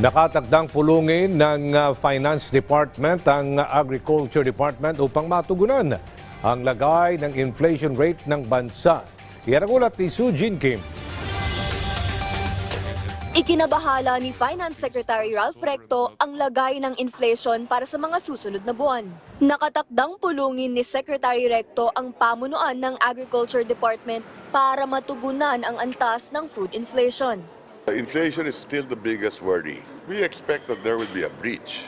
Nakatagdang pulungin ng uh, Finance Department ang Agriculture Department upang matugunan ang lagay ng inflation rate ng bansa. Yan ang ulat ni Sujin Kim. Ikinabahala ni Finance Secretary Ralph Recto ang lagay ng inflation para sa mga susunod na buwan. Nakatakdang pulungin ni Secretary Recto ang pamunuan ng Agriculture Department para matugunan ang antas ng food inflation. Inflation is still the biggest worry. We expect that there will be a breach.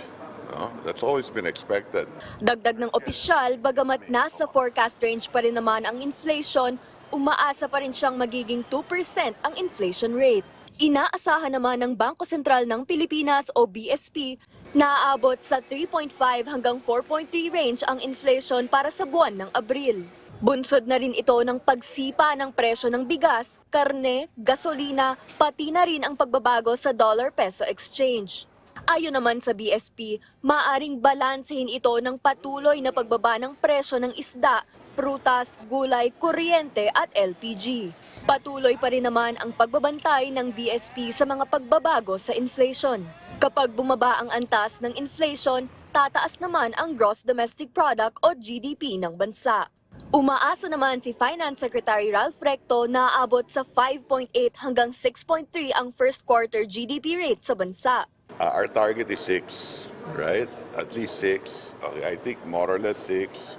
No? That's always been expected. Dagdag ng opisyal, bagamat nasa forecast range pa rin naman ang inflation, umaasa pa rin siyang magiging 2% ang inflation rate. Inaasahan naman ng Bangko Sentral ng Pilipinas o BSP na aabot sa 3.5 hanggang 4.3 range ang inflation para sa buwan ng Abril. Bunsod na rin ito ng pagsipa ng presyo ng bigas, karne, gasolina, pati na rin ang pagbabago sa dollar-peso exchange. Ayon naman sa BSP, maaring balansehin ito ng patuloy na pagbaba ng presyo ng isda, prutas, gulay, kuryente at LPG. Patuloy pa rin naman ang pagbabantay ng BSP sa mga pagbabago sa inflation. Kapag bumaba ang antas ng inflation, tataas naman ang gross domestic product o GDP ng bansa. Umaasa naman si Finance Secretary Ralph Recto na aabot sa 5.8 hanggang 6.3 ang first quarter GDP rate sa bansa. Uh, our target is 6, right? At least 6. Okay, I think more or less 6.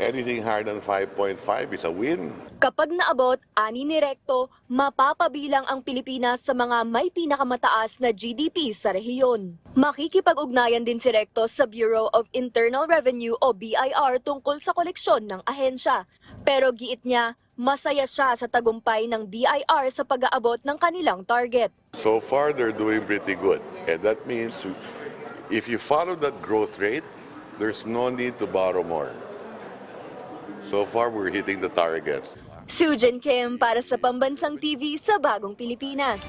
Anything higher than 5.5 is a win. Kapag naabot, ani ni Recto, mapapabilang ang Pilipinas sa mga may pinakamataas na GDP sa rehiyon. Makikipag-ugnayan din si Recto sa Bureau of Internal Revenue o BIR tungkol sa koleksyon ng ahensya. Pero giit niya, masaya siya sa tagumpay ng BIR sa pag-aabot ng kanilang target. So far, they're doing pretty good. And that means if you follow that growth rate, there's no need to borrow more. So far, we're hitting the targets. Sujan Kim para sa Pambansang TV sa Bagong Pilipinas.